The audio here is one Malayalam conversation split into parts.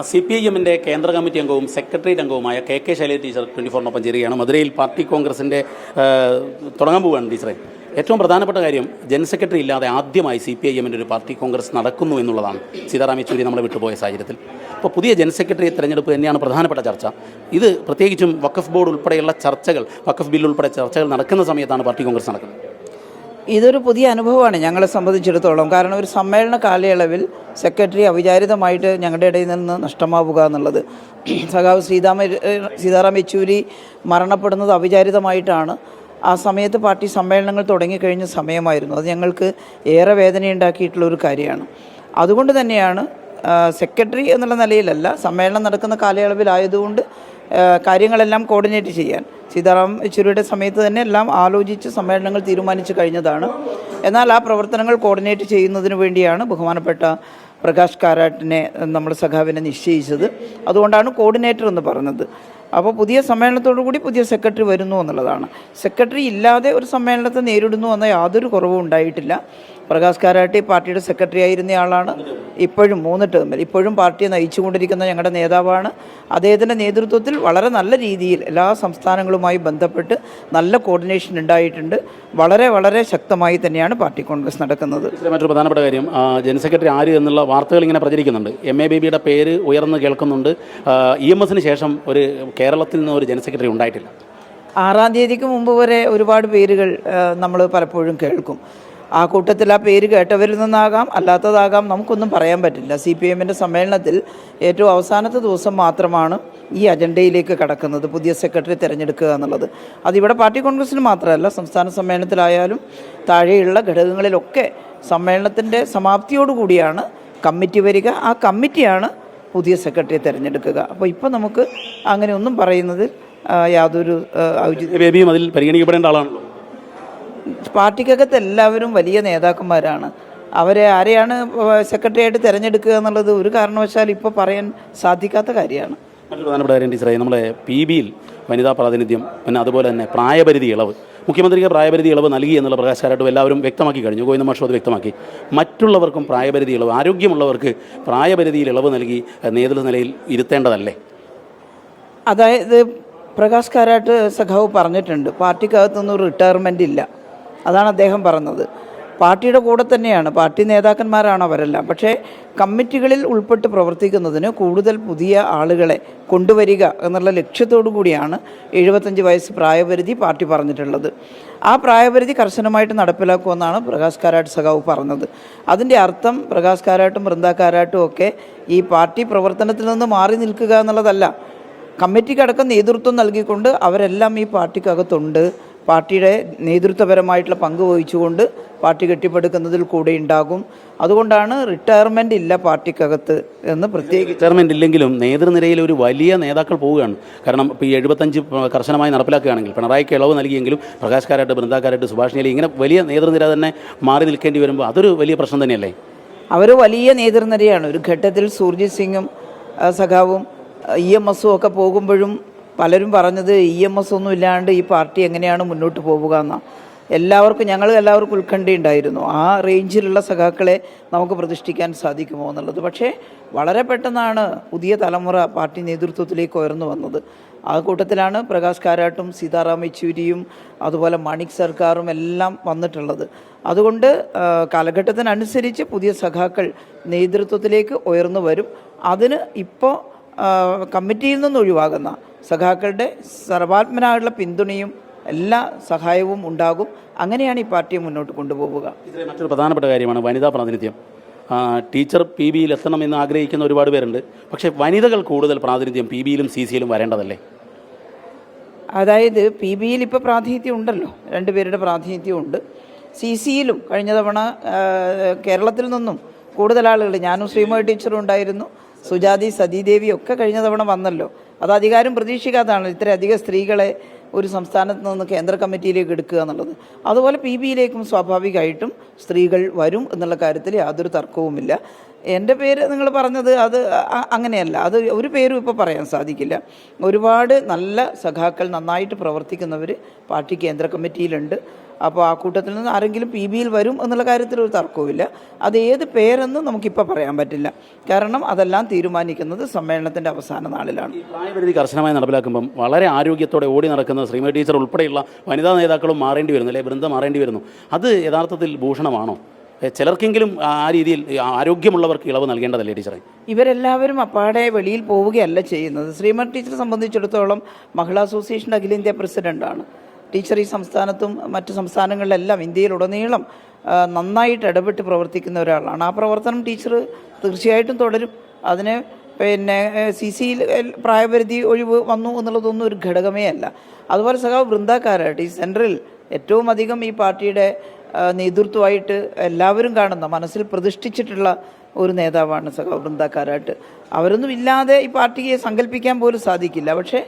സി പി ഐ എമ്മിന്റെ കേന്ദ്ര കമ്മിറ്റി അംഗവും സെക്രട്ടേറിയറ്റ് അംഗവുമായ K K Shailaja teacher twenty ഫോറിനൊപ്പം ചേരുകയാണ്. മധുരയിൽ പാർട്ടി കോൺഗ്രസിന്റെ തുടങ്ങാൻ പോവുകയാണ് ടീച്ചറെ. ഏറ്റവും പ്രധാനപ്പെട്ട കാര്യം ജനറൽ സെക്രട്ടറി ഇല്ലാതെ ആദ്യമായി സി പി ഐ എമ്മിന്റെ ഒരു പാർട്ടി കോൺഗ്രസ് നടക്കുന്നു എന്നുള്ളതാണ് സീതാറാം യെച്ചൂരി നമ്മളെ വിട്ടുപോയ സാഹചര്യത്തിൽ. അപ്പോൾ പുതിയ ജനറൽ സെക്രട്ടറി തെരഞ്ഞെടുപ്പ് തന്നെയാണ് പ്രധാനപ്പെട്ട ചർച്ച. ഇത് പ്രത്യേകിച്ചും വഖഫ് ബോർഡ് ഉൾപ്പെടെയുള്ള ചർച്ചകൾ വഖഫ് ബില്ല് ഉൾപ്പെടെ ചർച്ചകൾ നടക്കുന്ന സമയത്താണ് പാർട്ടി കോൺഗ്രസ് നടക്കുന്നത്. ഇതൊരു പുതിയ അനുഭവമാണ് ഞങ്ങളെ സംബന്ധിച്ചിടത്തോളം. കാരണം ഒരു സമ്മേളന കാലയളവിൽ സെക്രട്ടറി അവിചാരിതമായിട്ട് ഞങ്ങളുടെ ഇടയിൽ നിന്ന് നഷ്ടമാവുക എന്നുള്ളത്. സഖാവ് സീതാമ സീതാറാം യെച്ചൂരി മരണപ്പെടുന്നത് അവിചാരിതമായിട്ടാണ്. ആ സമയത്ത് പാർട്ടി സമ്മേളനങ്ങൾ തുടങ്ങിക്കഴിഞ്ഞ സമയമായിരുന്നു. അത് ഞങ്ങൾക്ക് ഏറെ വേദനയുണ്ടാക്കിയിട്ടുള്ള ഒരു കാര്യമാണ്. അതുകൊണ്ട് തന്നെയാണ് സെക്രട്ടറി എന്നുള്ള നിലയിലല്ല സമ്മേളനം നടക്കുന്ന കാലയളവിലായതുകൊണ്ട് കാര്യങ്ങളെല്ലാം കോർഡിനേറ്റ് ചെയ്യാൻ. സീതാറാം യെച്ചൂരിയുടെ സമയത്ത് തന്നെ എല്ലാം ആലോചിച്ച് സമ്മേളനങ്ങൾ തീരുമാനിച്ചു കഴിഞ്ഞതാണ്. എന്നാൽ ആ പ്രവർത്തനങ്ങൾ കോർഡിനേറ്റ് ചെയ്യുന്നതിന് വേണ്ടിയാണ് ബഹുമാനപ്പെട്ട പ്രകാശ് കാരാട്ടിനെ നമ്മുടെ സഖാവിനെ നിശ്ചയിച്ചത്. അതുകൊണ്ടാണ് കോർഡിനേറ്റർ എന്ന് പറഞ്ഞത്. അപ്പോൾ പുതിയ സമ്മേളനത്തോടു കൂടി പുതിയ സെക്രട്ടറി വരുന്നു എന്നുള്ളതാണ്. സെക്രട്ടറി ഇല്ലാതെ ഒരു സമ്മേളനത്തെ നേരിടുന്നു എന്ന യാതൊരു കുറവും ഉണ്ടായിട്ടില്ല. പ്രകാശ് കാരാട്ടി പാർട്ടിയുടെ സെക്രട്ടറി ആയിരുന്നയാളാണ് ഇപ്പോഴും മൂന്ന് ടേമിൽ ഇപ്പോഴും പാർട്ടിയെ നയിച്ചുകൊണ്ടിരിക്കുന്ന ഞങ്ങളുടെ നേതാവാണ്. അദ്ദേഹത്തിന്റെ നേതൃത്വത്തിൽ വളരെ നല്ല രീതിയിൽ എല്ലാ സംസ്ഥാനങ്ങളുമായി ബന്ധപ്പെട്ട് നല്ല കോർഡിനേഷൻ ഉണ്ടായിട്ടുണ്ട്. വളരെ വളരെ ശക്തമായി തന്നെയാണ് പാർട്ടി കോൺഗ്രസ് നടക്കുന്നത്. മറ്റൊരു പ്രധാനപ്പെട്ട കാര്യം ജനറൽ സെക്രട്ടറി ആര് എന്നുള്ള വാർത്തകൾ ഇങ്ങനെ പ്രചരിക്കുന്നുണ്ട്. എം എ ബി ബിയുടെ പേര് ഉയർന്ന് കേൾക്കുന്നുണ്ട്. ഇ എം എസിന് ശേഷം ഒരു കേരളത്തിൽ നിന്ന് ഒരു ജനറൽ സെക്രട്ടറി ഉണ്ടായിട്ടില്ല. ആറാം തീയതിക്ക് മുമ്പ് വരെ ഒരുപാട് പേരുകൾ നമ്മൾ പലപ്പോഴും കേൾക്കും. ആ കൂട്ടത്തിൽ ആ പേര് കേട്ടവരിൽ നിന്നാകാം അല്ലാത്തതാകാം നമുക്കൊന്നും പറയാൻ പറ്റില്ല. സി പി എമ്മിന്റെ സമ്മേളനത്തിൽ ഏറ്റവും അവസാനത്തെ ദിവസം മാത്രമാണ് ഈ അജണ്ടയിലേക്ക് കടക്കുന്നത് പുതിയ സെക്രട്ടറി തിരഞ്ഞെടുക്കുക എന്നുള്ളത്. അതിവിടെ പാർട്ടി കോൺഗ്രസ്സിന് മാത്രമല്ല സംസ്ഥാന സമ്മേളനത്തിലായാലും താഴെയുള്ള ഘടകങ്ങളിലൊക്കെ സമ്മേളനത്തിന്റെ സമാപ്തിയോടുകൂടിയാണ് കമ്മിറ്റി വരിക. ആ കമ്മിറ്റിയാണ് പുതിയ സെക്രട്ടറിയെ തിരഞ്ഞെടുക്കുക. അപ്പോൾ ഇപ്പോൾ നമുക്ക് അങ്ങനെ ഒന്നും പറയുന്നത് യാതൊരു ബേബിയും അതിൽ പരിഗണിക്കപ്പെടേണ്ട ആളാണല്ലോ. പാർട്ടിക്കകത്ത് എല്ലാവരും വലിയ നേതാക്കന്മാരാണ്. അവരെ ആരെയാണ് സെക്രട്ടറി ആയിട്ട് തിരഞ്ഞെടുക്കുക എന്നുള്ളത് ഒരു കാരണവശാൽ ഇപ്പോൾ പറയാൻ സാധിക്കാത്ത കാര്യമാണ്. മറ്റൊരു പ്രധാനപ്പെട്ട കാര്യം ടീച്ചറെ നമ്മളെ പി ബിയിൽ വനിതാ പ്രാതിനിധ്യം പിന്നെ അതുപോലെ തന്നെ പ്രായപരിധി ഇളവ് മുഖ്യമന്ത്രിക്ക് പ്രായപരിധി ഇളവ് നൽകി എന്നുള്ള പ്രകാശകാരായിട്ട് എല്ലാവരും വ്യക്തമാക്കി കഴിഞ്ഞു. ഗോവിന്ദ മാഷോ അത് വ്യക്തമാക്കി. മറ്റുള്ളവർക്കും പ്രായപരിധി ഇളവ് ആരോഗ്യമുള്ളവർക്ക് പ്രായപരിധിയിൽ ഇളവ് നൽകി നേതൃനിലയിൽ ഇരുത്തേണ്ടതല്ലേ? അതായത് പ്രകാശ് കാരാട്ട് സഖാവ് പറഞ്ഞിട്ടുണ്ട് പാർട്ടിക്കകത്തൊന്നും റിട്ടയർമെന്റ് ഇല്ല. അതാണ് അദ്ദേഹം പറഞ്ഞത്. പാർട്ടിയുടെ കൂടെ തന്നെയാണ്. പാർട്ടി നേതാക്കന്മാരാണ് അവരെല്ലാം. പക്ഷേ കമ്മിറ്റികളിൽ ഉൾപ്പെട്ട് പ്രവർത്തിക്കുന്നതിന് കൂടുതൽ പുതിയ ആളുകളെ കൊണ്ടുവരിക എന്നുള്ള ലക്ഷ്യത്തോടു കൂടിയാണ് എഴുപത്തഞ്ച് വയസ്സ് പ്രായപരിധി പാർട്ടി പറഞ്ഞിട്ടുള്ളത്. ആ പ്രായപരിധി കർശനമായിട്ട് നടപ്പിലാക്കുമെന്നാണ് പ്രകാശ് കാരാട്ട് സഖാവ് പറഞ്ഞത്. അതിന്റെ അർത്ഥം പ്രകാശ് കാരാട്ടും വൃന്ദ കാരാട്ടും ഒക്കെ ഈ പാർട്ടി പ്രവർത്തനത്തിൽ നിന്ന് മാറി നിൽക്കുക എന്നുള്ളതല്ല. കമ്മിറ്റിക്കടക്കം നേതൃത്വം നൽകിക്കൊണ്ട് അവരെല്ലാം ഈ പാർട്ടിക്കകത്തുണ്ട്. പാർട്ടിയുടെ നേതൃത്വപരമായിട്ടുള്ള പങ്ക് വഹിച്ചുകൊണ്ട് പാർട്ടി കെട്ടിപ്പടുക്കുന്നതിൽ കൂടെ ഉണ്ടാകും. അതുകൊണ്ടാണ് റിട്ടയർമെന്റ് ഇല്ല പാർട്ടിക്കകത്ത് എന്ന് പ്രത്യേകിച്ച് റിട്ടയർമെന്റ് ഇല്ലെങ്കിലും നേതൃനിരയിൽ ഒരു വലിയ നേതാക്കൾ പോവുകയാണ്. കാരണം ഇപ്പോൾ ഈ എഴുപത്തഞ്ച് കർശനമായി നടപ്പിലാക്കുകയാണെങ്കിൽ പിണറായിക്ക് ഇളവ് നൽകിയെങ്കിലും പ്രകാശ് കാരാട്ട് ബൃന്ദാക്കാരാട്ട് സുഭാഷ് ഇങ്ങനെ വലിയ നേതൃനിര തന്നെ മാറി നിൽക്കേണ്ടി വരുമ്പോൾ അതൊരു വലിയ പ്രശ്നം തന്നെയല്ലേ? അവർ വലിയ നേതൃനിരയാണ്. ഒരു ഘട്ടത്തിൽ സൂർജിത് സിംഗും സഖാവും ഇ എം എസും ഒക്കെ പോകുമ്പോഴും പലരും പറഞ്ഞത് ഇ എം എസ് ഒന്നും ഇല്ലാണ്ട് ഈ പാർട്ടി എങ്ങനെയാണ് മുന്നോട്ട് പോവുക എന്നാണ് എല്ലാവർക്കും ഞങ്ങൾ എല്ലാവർക്കും ഉത്കണ്ഠയുണ്ടായിരുന്നു. ആ റേഞ്ചിലുള്ള സഖാക്കളെ നമുക്ക് പ്രതിഷ്ഠിക്കാൻ സാധിക്കുമോ എന്നുള്ളത്. പക്ഷേ വളരെ പെട്ടെന്നാണ് പുതിയ തലമുറ പാർട്ടി നേതൃത്വത്തിലേക്ക് ഉയർന്നു വന്നത്. ആ കൂട്ടത്തിലാണ് പ്രകാശ് കാരാട്ടും സീതാറാം യെച്ചൂരിയും അതുപോലെ മാണിക് സർക്കാരും എല്ലാം വന്നിട്ടുള്ളത്. അതുകൊണ്ട് കാലഘട്ടത്തിനനുസരിച്ച് പുതിയ സഖാക്കൾ നേതൃത്വത്തിലേക്ക് ഉയർന്നു വരും. അതിന് ഇപ്പോൾ കമ്മിറ്റിയിൽ നിന്ന് ഒഴിവാകുന്ന സഖാക്കളുടെ സർവാത്മനായുള്ള പിന്തുണയും എല്ലാ സഹായവും ഉണ്ടാകും. അങ്ങനെയാണ് ഈ പാർട്ടിയെ മുന്നോട്ട് കൊണ്ടുപോവുക. ഇതിലെ മറ്റൊരു പ്രധാനപ്പെട്ട കാര്യമാണ് വനിതാ പ്രാതിനിധ്യം. ടീച്ചർ പി ബിയിൽ എത്തണമെന്ന് ആഗ്രഹിക്കുന്ന ഒരുപാട് പേരുണ്ട്. പക്ഷേ വനിതകൾ കൂടുതൽ പ്രാതിനിധ്യം പി ബിയിലും സി സിയിലും വരേണ്ടതല്ലേ? അതായത് പി ബിയിൽ ഇപ്പോൾ പ്രാതിനിധ്യം ഉണ്ടല്ലോ. രണ്ടുപേരുടെ പ്രാതിനിധ്യം ഉണ്ട്. സി സിയിലും കഴിഞ്ഞ തവണ കേരളത്തിൽ നിന്നും കൂടുതൽ ആളുകൾ ഞാനും ശ്രീമോ ടീച്ചറും ഉണ്ടായിരുന്നു. സുജാതി സതീദേവി ഒക്കെ കഴിഞ്ഞ തവണ വന്നല്ലോ. അത് അധികാരം പ്രതീക്ഷിക്കാത്തതാണ്. ഇത്രയധികം സ്ത്രീകളെ ഒരു സംസ്ഥാനത്ത് നിന്ന് കേന്ദ്ര കമ്മിറ്റിയിലേക്ക് എടുക്കുക എന്നുള്ളത്. അതുപോലെ പി ബിയിലേക്കും സ്വാഭാവികമായിട്ടും സ്ത്രീകൾ വരും എന്നുള്ള കാര്യത്തിൽ യാതൊരു തർക്കവുമില്ല. എന്റെ പേര് നിങ്ങൾ പറഞ്ഞത് അത് അങ്ങനെയല്ല. അത് ഒരു പേരും ഇപ്പോൾ പറയാൻ സാധിക്കില്ല. ഒരുപാട് നല്ല സഖാക്കൾ നന്നായിട്ട് പ്രവർത്തിക്കുന്നവർ പാർട്ടി കേന്ദ്ര കമ്മിറ്റിയിലുണ്ട്. അപ്പോൾ ആ കൂട്ടത്തിൽ നിന്ന് ആരെങ്കിലും പി ബിയിൽ വരും എന്നുള്ള കാര്യത്തിൽ ഒരു തർക്കവുമില്ല അത് ഏത് പേരെന്ന് നമുക്കിപ്പോൾ പറയാൻ പറ്റില്ല. കാരണം അതെല്ലാം തീരുമാനിക്കുന്നത് സമ്മേളനത്തിന്റെ അവസാന നാളിലാണ്. ഈ പ്രായപരിധി കർശനമായി നടപ്പിലാക്കുമ്പം വളരെ ആരോഗ്യത്തോടെ ഓടി നടക്കുന്ന ശ്രീമതി ടീച്ചർ ഉൾപ്പെടെയുള്ള വനിതാ നേതാക്കളും മാറേണ്ടി വരുന്നു അല്ലെ? ബൃന്ദം മാറേണ്ടി വരുന്നു. അത് യഥാർത്ഥത്തിൽ ഭൂഷണമാണോ? ചിലർക്കെങ്കിലും ആ രീതിയിൽ ആരോഗ്യമുള്ളവർക്ക് ഇളവ് നൽകേണ്ടതല്ലേ ടീച്ചറെ? ഇവരെല്ലാവരും അപ്പാടെ വെളിയിൽ പോവുകയല്ല ചെയ്യുന്നത്. ശ്രീമതി ടീച്ചറെ സംബന്ധിച്ചിടത്തോളം മഹിളാ അസോസിയേഷന്റെ അഖിലേന്ത്യാ പ്രസിഡന്റാണ് ടീച്ചർ ഈ സംസ്ഥാനത്തും മറ്റു സംസ്ഥാനങ്ങളിലെല്ലാം ഇന്ത്യയിലുടനീളം നന്നായിട്ട് ഇടപെട്ട് പ്രവർത്തിക്കുന്ന ഒരാളാണ്. ആ പ്രവർത്തനം ടീച്ചർ തീർച്ചയായിട്ടും തുടരും. അതിന് പിന്നെ സി സിയിൽ പ്രായപരിധി ഒഴിവ് വന്നു എന്നുള്ളതൊന്നും ഒരു ഘടകമേ അല്ല. അതുപോലെ സഖാവ് വൃന്ദാക്കാരായിട്ട് ഈ സെൻട്രൽ ഏറ്റവും അധികം ഈ പാർട്ടിയുടെ നേതൃത്വമായിട്ട് എല്ലാവരും കാണുന്ന മനസ്സിൽ പ്രതിഷ്ഠിച്ചിട്ടുള്ള ഒരു നേതാവാണ് സഖാവ് വൃന്ദാക്കാരായിട്ട്. അവരൊന്നും ഇല്ലാതെ ഈ പാർട്ടിയെ സങ്കല്പിക്കാൻ പോലും സാധിക്കില്ല. പക്ഷേ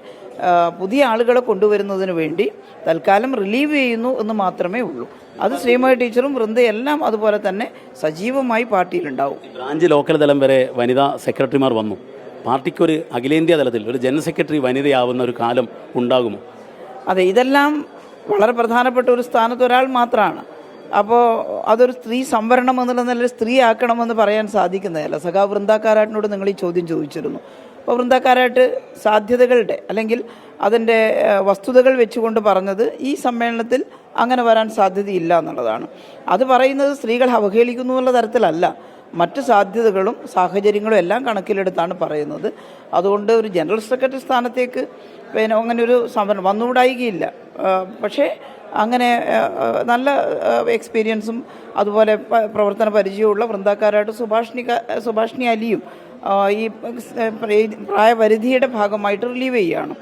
പുതിയ ആളുകളെ കൊണ്ടുവരുന്നതിന് വേണ്ടി തൽക്കാലം റിലീവ് ചെയ്യുന്നു എന്ന് മാത്രമേ ഉള്ളൂ. അത് ശ്രീമായ ടീച്ചറും വൃന്ദയെല്ലാം അതുപോലെ തന്നെ സജീവമായി പാർട്ടിയിലുണ്ടാവും. ബ്രാഞ്ച് ലോക്കൽ തലം വരെ വനിതാ സെക്രട്ടറിമാർ വന്നു. പാർട്ടിക്കൊരു അഖിലേന്ത്യാ തലത്തിൽ ഒരു ജനറൽ സെക്രട്ടറി വനിതയാവുന്ന ഒരു കാലം ഉണ്ടാകുമോ? അതെ ഇതെല്ലാം വളരെ പ്രധാനപ്പെട്ട ഒരു സ്ഥാനത്ത് ഒരാൾ മാത്രമാണ്. അപ്പോൾ അതൊരു സ്ത്രീ സംവരണം എന്നുള്ള നിലയിൽ സ്ത്രീ ആക്കണമെന്ന് പറയാൻ സാധിക്കുന്നതല്ല. സഖാ വൃന്ദാക്കാരാട്ടിനോട് നിങ്ങൾ ഈ ചോദ്യം ചോദിച്ചിരുന്നു. വൃന്ദക്കാരായിട്ട് സാധ്യതകളുടെ അല്ലെങ്കിൽ അതിന്റെ വസ്തുതകൾ വെച്ചുകൊണ്ട് പറഞ്ഞത് ഈ സമ്മേളനത്തിൽ അങ്ങനെ വരാൻ സാധ്യതയില്ല എന്നുള്ളതാണ്. അത് പറയുന്നത് സ്ത്രീകൾ അവഹേളിക്കുന്നു എന്നുള്ള തരത്തിലല്ല. മറ്റ് സാധ്യതകളും സാഹചര്യങ്ങളും എല്ലാം കണക്കിലെടുത്താണ് പറയുന്നത്. അതുകൊണ്ട് ഒരു ജനറൽ സെക്രട്ടറി സ്ഥാനത്തേക്ക് പിന്നെ അങ്ങനെ ഒരു സമരം വന്നുകൂടായികയില്ല പക്ഷേ അങ്ങനെ നല്ല എക്സ്പീരിയൻസും അതുപോലെ പ്രവർത്തന പരിചയമുള്ള വൃന്ദാക്കാരായിട്ട് സുഭാഷിണി സുഭാഷിണി അലിയും ഈ പ്ര- പ്രായപരിധിയുടെ ഭാഗമായിട്ട് റിലീവ് ചെയ്യുകയാണ്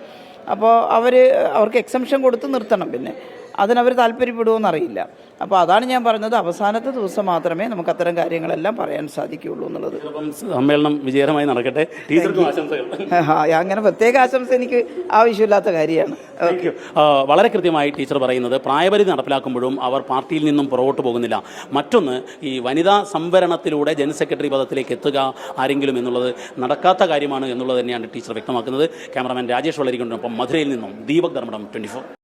അപ്പോൾ അവർ അവർക്ക് എക്സംഷൻ കൊടുത്ത് നിർത്തണം പിന്നെ. അതിനവർ താല്പര്യപ്പെടുമെന്നറിയില്ല അപ്പോൾ അതാണ് ഞാൻ പറഞ്ഞത് അവസാനത്തെ ദിവസം മാത്രമേ നമുക്ക് അത്തരം കാര്യങ്ങളെല്ലാം പറയാൻ സാധിക്കുകയുള്ളൂ എന്നുള്ളത്. സമ്മേളനം വിജയകരമായി നടക്കട്ടെ. ടീച്ചർക്കും ആശംസകൾ. ആ, അങ്ങനെ പ്രത്യേക ആശംസ എനിക്ക് ആവശ്യമില്ലാത്ത കാര്യമാണ്. വളരെ കൃത്യമായി ടീച്ചർ പറയുന്നത് പ്രായപരിധി നടപ്പിലാക്കുമ്പോഴും അവർ പാർട്ടിയിൽ നിന്നും പുറകോട്ട് പോകുന്നില്ല. മറ്റൊന്ന് ഈ വനിതാ സംവരണത്തിലൂടെ ജനറൽ സെക്രട്ടറി പദത്തിലേക്ക് എത്തുക ആരെങ്കിലും എന്നുള്ളത് നടക്കാത്ത കാര്യമാണ് എന്നുള്ളത് തന്നെയാണ് ടീച്ചർ വ്യക്തമാക്കുന്നത്. ക്യാമറമാൻ രാജേഷ് വളരിക്കൊണ്ടൊപ്പം മധുരയിൽ നിന്നും ദീപക് ധർമ്മടം ട്വന്റി